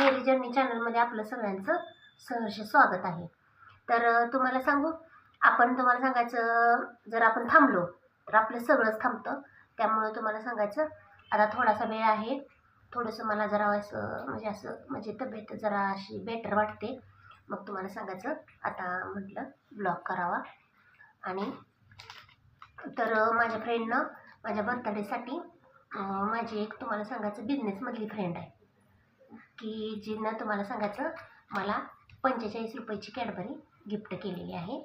मेरी journey चॅनलमध्ये आपलं सगळ्यांचं सहर्ष स्वागत आहे. तर तुम्हाला सांगू आपण तुम्हाला सांगायचं जर आपण थांबलो तर आपलं सगळंच थांबतं. त्यामुळं तुम्हाला सांगायचं आता थोडासा वेळ आहे. थोडंसं मला जरा असं म्हणजे असं म्हणजे तब्येत जरा अशी बेटर वाटते. मग तुम्हाला सांगायचं आता म्हटलं ब्लॉग करावा. आणि तर माझ्या फ्रेंडनं माझ्या बर्थडेसाठी माझी एक तुम्हाला सांगायचं बिझनेसमधली फ्रेंड आहे. की जिनं तुम्हाला सांगायचं मला पंचेचाळीस रुपयाची कॅडबरी गिफ्ट केलेली आहे.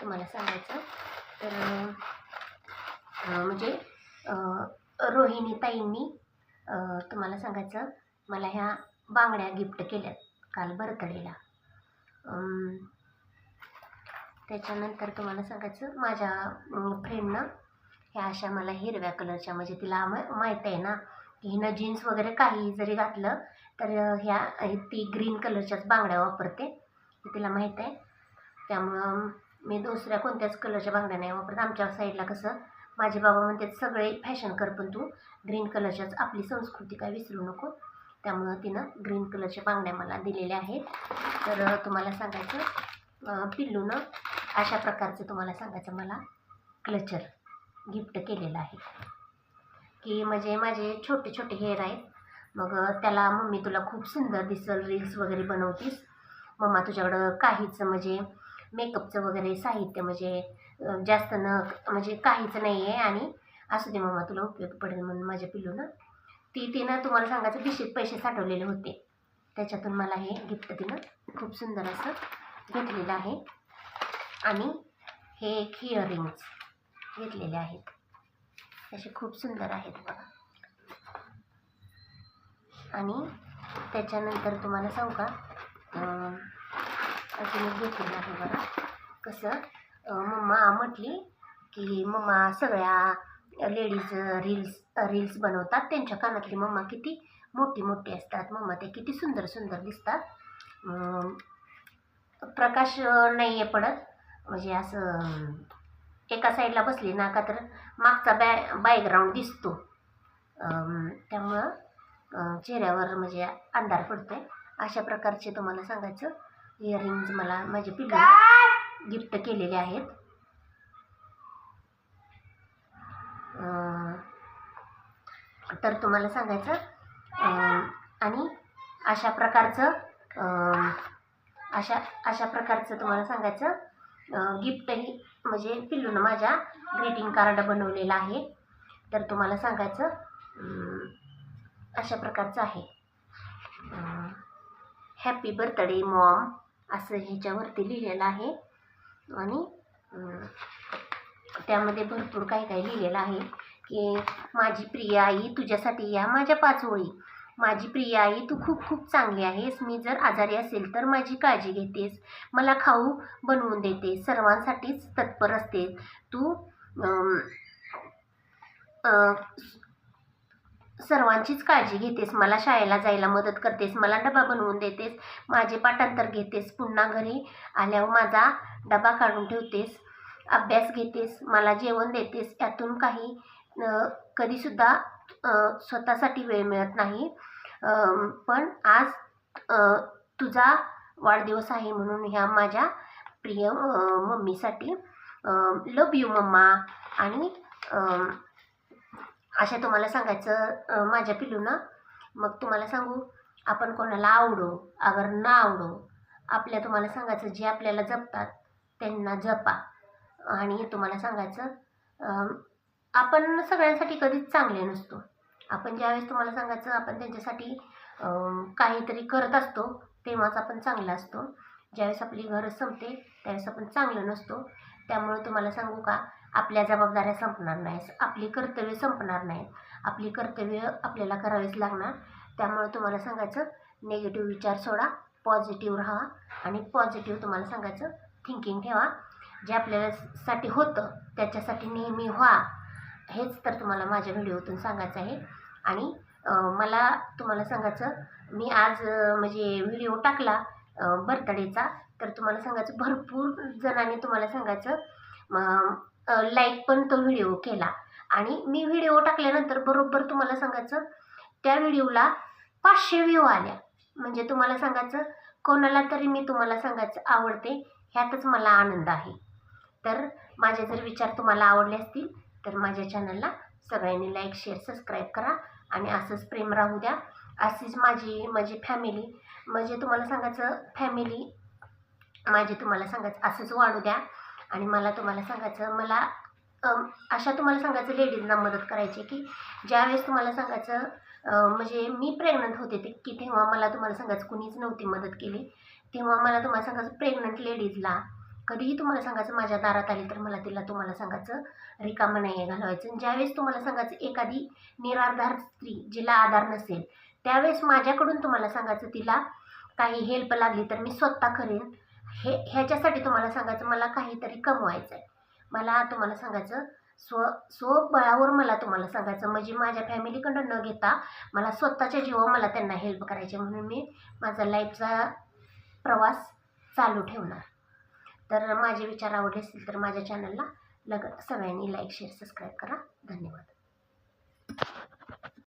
तुम्हाला सांगायचं तर म्हणजे रोहिणी ताईंनी तुम्हाला सांगायचं मला ह्या बांगड्या गिफ्ट केल्यात काल बर्थडेला त्याच्यानंतर तुम्हाला सांगायचं माझ्या फ्रेंडनं ह्या अशा मला हिरव्या कलरच्या म्हणजे तिला माहीत आहे ना हिनं जीन्स वगैरे काही जरी घातलं तर ह्या ती ग्रीन कलरच्याच बांगड्या वापरते. हे तिला माहीत आहे. त्यामुळं मी दुसऱ्या कोणत्याच कलरच्या बांगड्या नाही वापरत. आमच्या साईडला कसं माझे बाबा म्हणतात सगळे फॅशन कर पण तू. ग्रीन कलरच्याच आपली संस्कृती काय विसरू नको. त्यामुळं तिनं ग्रीन कलरच्या बांगड्या मला दिलेल्या आहेत. तर तुम्हाला सांगायचं पिल्लूनं अशा प्रकारचं तुम्हाला सांगायचं मला क्लचर गिफ्ट केलेलं आहे. की म्हणजे माझे छोटे छोटे हेअर आहेत. मग त्याला मम्मी तुला खूप सुंदर दिसल रील्स वगैरे बनवतीस. मम्मा तुझ्याकडं काहीच म्हणजे मेकअपचं वगैरे साहित्य म्हणजे जास्त न म्हणजे काहीच नाही आहे आणि असू दे मम्मा तुला उपयोग पडेल म्हणून माझ्या पिलूनं ती तिनं तुम्हाला सांगायचं दिशेत पैसे साठवलेले होते. त्याच्यातून मला हे गिफ्ट तिनं खूप सुंदर असं घेतलेलं आहे. आणि हे एक इयरिंग्स घेतलेले आहेत. असे खूप सुंदर आहेत बघा. आणि त्याच्यानंतर तुम्हाला सांगू का? अजून एक घेतलेलं आहे बघा. कसं मम्मा म्हटली की मम्मा सगळ्या लेडीज रील्स रील्स बनवतात. त्यांच्या कानातली मम्मा किती मोठी मोठी असतात. मम्मा ते किती सुंदर सुंदर दिसतात. प्रकाश नाही आहे पडत. म्हणजे असं एका साईडला बसली ना का तर मागचा बॅ बॅकग्राऊंड दिसतो. त्यामुळं चेहऱ्यावर म्हणजे अंधार पडतोय. अशा प्रकारचे तुम्हाला सांगायचं इयरिंग्ज मला माझे पिल्लू गिफ्ट केलेले आहेत. तर तुम्हाला सांगायचं आणि अशा प्रकारचं अशा अशा प्रकारचं तुम्हाला सांगायचं गिफ्टही म्हणजे पिल्लूनं माझ्या ग्रीटिंग कार्ड बनवलेलं आहे. तर तुम्हाला सांगायचं अशा प्रकारचं आहे. हॅपी बर्थडे मॉम असं ह्याच्यावरती लिहिलेलं आहे. आणि त्यामध्ये भरपूर काही काही लिहिलेलं आहे की माझी प्रिय आई तुझ्यासाठी या माझ्या पाच ओळी. माझी प्रिय आई तू खूप खूप चांगली आहेस. मी जर आजारी असेल तर माझी काळजी घेतेस. मला खाऊ बनवून देतेस. सर्वांसाठीच तत्पर असतेस. तू सर्वांचीच काळजी घेतेस. मला शाळेला जायला मदत करतेस. मला डबा बनवून देतेस. माझे पाठांतर घेतेस. पुन्हा घरी आल्यावर माझा डबा काढून ठेवतेस. अभ्यास घेतेस. मला जेवण देतेस. यातून काही कधीसुद्धा स्वतःसाठी वेळ मिळत नाही. पण आज तुझा वाढदिवस आहे म्हणून ह्या माझ्या प्रिय मम्मीसाठी लव यू मम्मा. आणि अशा तुम्हाला सांगायचं माझ्या पिलूनं मग तुम्हाला सांगू आपण कोणाला आवडो अगर ना आवडो आपल्या तुम्हाला सांगायचं जे आपल्याला जपतात त्यांना जपा. आणि तुम्हाला सांगायचं आपण सगळ्यांसाठी कधीच चांगले नसतो. आपण ज्यावेळेस तुम्हाला सांगायचं आपण त्यांच्यासाठी काहीतरी करत असतो तेव्हाच आपण चांगला असतो. ज्यावेळेस आपली गरज संपते त्यावेळेस आपण चांगलं नसतो. त्यामुळे तुम्हाला सांगू का आपल्या जबाबदाऱ्या संपणार नाही आपली कर्तव्य संपणार नाहीत. आपली कर्तव्य आपल्याला करावीच लागणार. त्यामुळे तुम्हाला सांगायचं नेगेटिव्ह विचार सोडा पॉझिटिव्ह राहा आणि पॉझिटिव्ह तुम्हाला सांगायचं थिंकिंग ठेवा. जे आपल्याला साठी होतं त्याच्यासाठी नेहमी व्हा. हेच तर तुम्हाला माझ्या व्हिडिओतून सांगायचं आहे. आणि मला तुम्हाला सांगायचं मी आज म्हणजे व्हिडिओ टाकला बर्थडेचा तर तुम्हाला सांगायचं भरपूर जणांनी तुम्हाला सांगायचं लाईक पण तो व्हिडिओ केला. आणि मी व्हिडिओ टाकल्यानंतर बरोबर तुम्हाला सांगायचं त्या व्हिडिओला पाचशे व्ह्यू आल्या. म्हणजे तुम्हाला सांगायचं कोणाला तरी मी तुम्हाला सांगायचं आवडते ह्यातच मला आनंद आहे. तर माझे जर विचार तुम्हाला आवडले असतील तर माझ्या चॅनलला सगळ्यांनी लाईक शेअर सबस्क्राईब करा आणि असंच प्रेम राहू द्या. अशीच माझी माझी फॅमिली म्हणजे तुम्हाला सांगायचं फॅमिली माझी तुम्हाला सांगायचं असंच वाढू द्या. आणि मला तुम्हाला सांगायचं मला अशा तुम्हाला सांगायचं लेडीजना मदत करायची की ज्यावेळेस तुम्हाला सांगायचं म्हणजे मी प्रेग्नंट होते ते की तेव्हा मला तुम्हाला सांगायचं कुणीच नव्हती मदत केली. तेव्हा मला तुम्हाला सांगायचं प्रेग्नंट लेडीजला कधीही तुम्हाला सांगायचं माझ्या दारात आली तर मला तिला तुम्हाला सांगायचं रिकामं नाही घालवायचं. आणि ज्यावेळेस तुम्हाला सांगायचं एखादी निराधार स्त्री जिला आधार नसेल त्यावेळेस माझ्याकडून तुम्हाला सांगायचं तिला काही हेल्प लागली तर मी स्वतः करेन. हे ह्याच्यासाठी तुम्हाला सांगायचं मला काहीतरी कमवायचं आहे मला तुम्हाला सांगायचं स्व स्वबळावर मला तुम्हाला सांगायचं. म्हणजे माझ्या फॅमिलीकडं न घेता मला स्वतःच्या जीवा मला त्यांना हेल्प करायचे म्हणून मी माझा लाईफचा प्रवास चालू ठेवणार. तर माझे विचार आवडले असतील तर माझ्या चॅनलला लग सगळ्यांनी लाईक शेअर सबस्क्राईब करा. धन्यवाद.